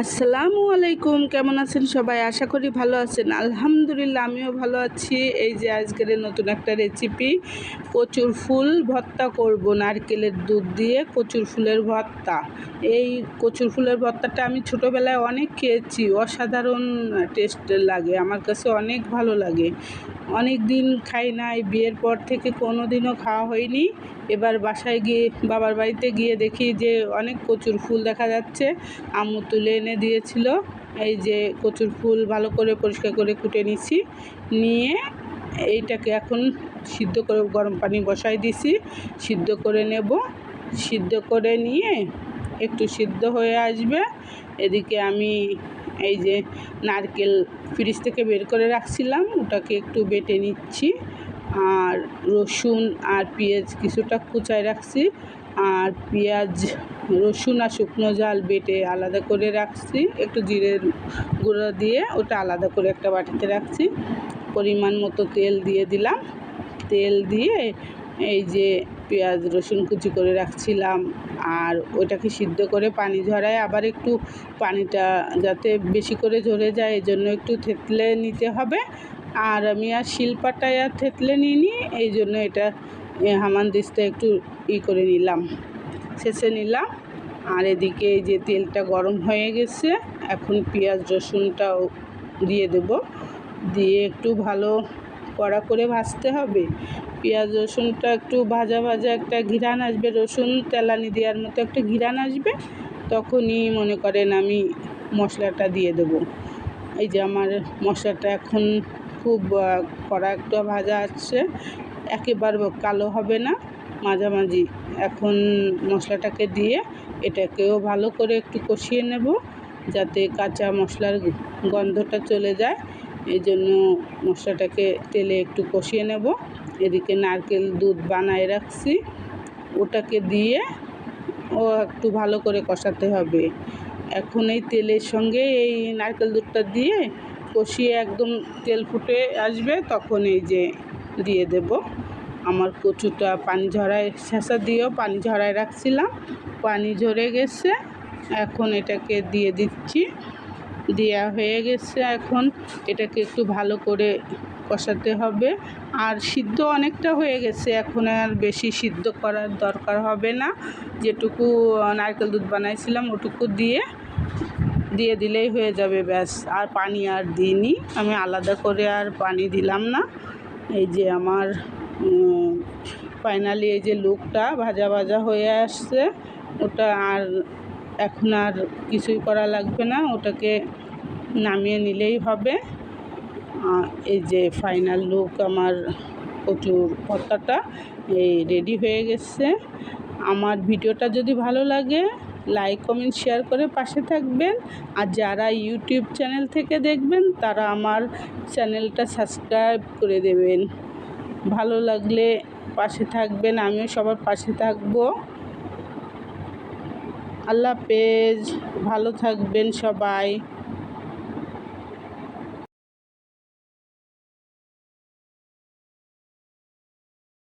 আসসালামু আলাইকুম, কেমন আছেন সবাই? আশা করি ভালো আছেন। আলহামদুলিল্লাহ, আমিও ভালো আছি। এই যে আজকের নতুন একটা রেসিপি কচুর ফুল ভর্তা করব। নারকেলের দুধ দিয়ে কচুর ফুলের ভর্তা। এই কচুর ফুলের ভর্তাটা আমি ছোটোবেলায় অনেক খেয়েছি। অসাধারণ টেস্ট লাগে। আমার কাছে অনেক ভালো লাগে। অনেক দিন খাই নাই, বিয়ের পর থেকে কোনো দিনও খাওয়া হয়নি। এবার বাসায় গিয়ে, বাবার বাড়িতে গিয়ে দেখি যে অনেক কচুর ফুল দেখা যাচ্ছে। আম্মু তুলে এনে দিয়েছিল। এই যে কচুর ফুল ভালো করে পরিষ্কার করে কুটে নিছি। নিয়ে এইটাকে এখন সিদ্ধ করে গরম পানি বসাই দিছি। সিদ্ধ করে নেব। সিদ্ধ করে নিয়ে একটু সিদ্ধ হয়ে আসবে। এদিকে আমি এই যে নারকেল ফ্রিজ থেকে বের করে রাখছিলাম। ওটাকে একটু বেটে নিচ্ছি। আর রসুন আর পেঁয়াজ কিছুটা কুচায় রাখছি। আর পেঁয়াজ, রসুন আর শুকনো জাল বেটে আলাদা করে রাখছি। একটু জিরের গুঁড়ো দিয়ে ওটা আলাদা করে একটা বাটিতে রাখছি। পরিমাণ মতো তেল দিয়ে দিলাম। তেল দিয়ে এই যে পেঁয়াজ, রসুন কুচি করে রাখছিলাম আর ওইটাকে সিদ্ধ করে পানি ঝরায় আবার একটু পানিটা যাতে বেশি করে ঝরে যায় এই জন্য একটু থেতলে নিতে হবে। আর আমি আর শিলপাটায় আর থেতলে নিইনি এই জন্য এটা হামান দিস্তা একটু ই করে নিলাম। শেষে নিলাম। আর এদিকে এই যে তেলটা গরম হয়ে গেছে, এখন পেঁয়াজ রসুনটাও দিয়ে দেব। দিয়ে একটু ভালো কড়া করে ভাজতে হবে। পেঁয়াজ রসুনটা একটু ভাজা ভাজা একটা ঘিরান আসবে, রসুন তেলানি দেওয়ার মতো একটা ঘিরান আসবে, তখনই মনে করেন আমি মশলাটা দিয়ে দেবো। এই যে আমার মশলাটা এখন খুব কড়া একটা ভাজা আসছে একেবারে কালো হবে না, মাঝামাঝি। এখন মশলাটাকে দিয়ে এটাকেও ভালো করে একটু কষিয়ে নেব, যাতে কাঁচা মশলার গন্ধটা চলে যায়। এই জন্য মশলাটাকে তেলে একটু কষিয়ে নেব। এদিকে নারকেল দুধ বানায় রাখছি। ওটাকে দিয়ে ও একটু ভালো করে কষাতে হবে। এখন এই তেলের সঙ্গে এই নারকেল দুধটা দিয়ে কষিয়ে একদম তেল ফুটে আসবে, তখন এই যে দিয়ে দেব। আমার কচুটা পানি ঝরায়, শেষা দিয়েও পানি ঝরায় রাখছিলাম। পানি ঝরে গেছে, এখন এটাকে দিয়ে দিচ্ছি। দেওয়া হয়ে গেছে, এখন এটাকে একটু ভালো করে কষাতে হবে। আর সিদ্ধ অনেকটা হয়ে গেছে, এখন আর বেশি সিদ্ধ করার দরকার হবে না। যেটুকু নারকেল দুধ বানাইছিলাম, ওটুকু দিয়ে দিয়ে দিলেই হয়ে যাবে, ব্যাস। আর পানি আর দিইনি। আমি আলাদা করে আর পানি দিলাম না। এই যে আমার ফাইনালি এই যে লুকটা ভাজা ভাজা হয়ে আসছে, ওটা আর এখন আর কিছুই করা লাগবে না, ওটাকে নামিয়ে নিলেই হবে। এই যে ফাইনাল লুক আমার প্রচুর ভর্তাটা এই রেডি হয়ে গেছে। আমার ভিডিওটা যদি ভালো লাগে লাইক কমেন্ট শেয়ার করে পাশে থাকবেন। আর যারা ইউটিউব চ্যানেল থেকে দেখবেন, তারা আমার চ্যানেলটা সাবস্ক্রাইব করে দেবেন। ভালো লাগলে পাশে থাকবেন, আমিও সবার পাশে থাকব। আল্লাহ পেজ ভালো থাকবেন সবাই।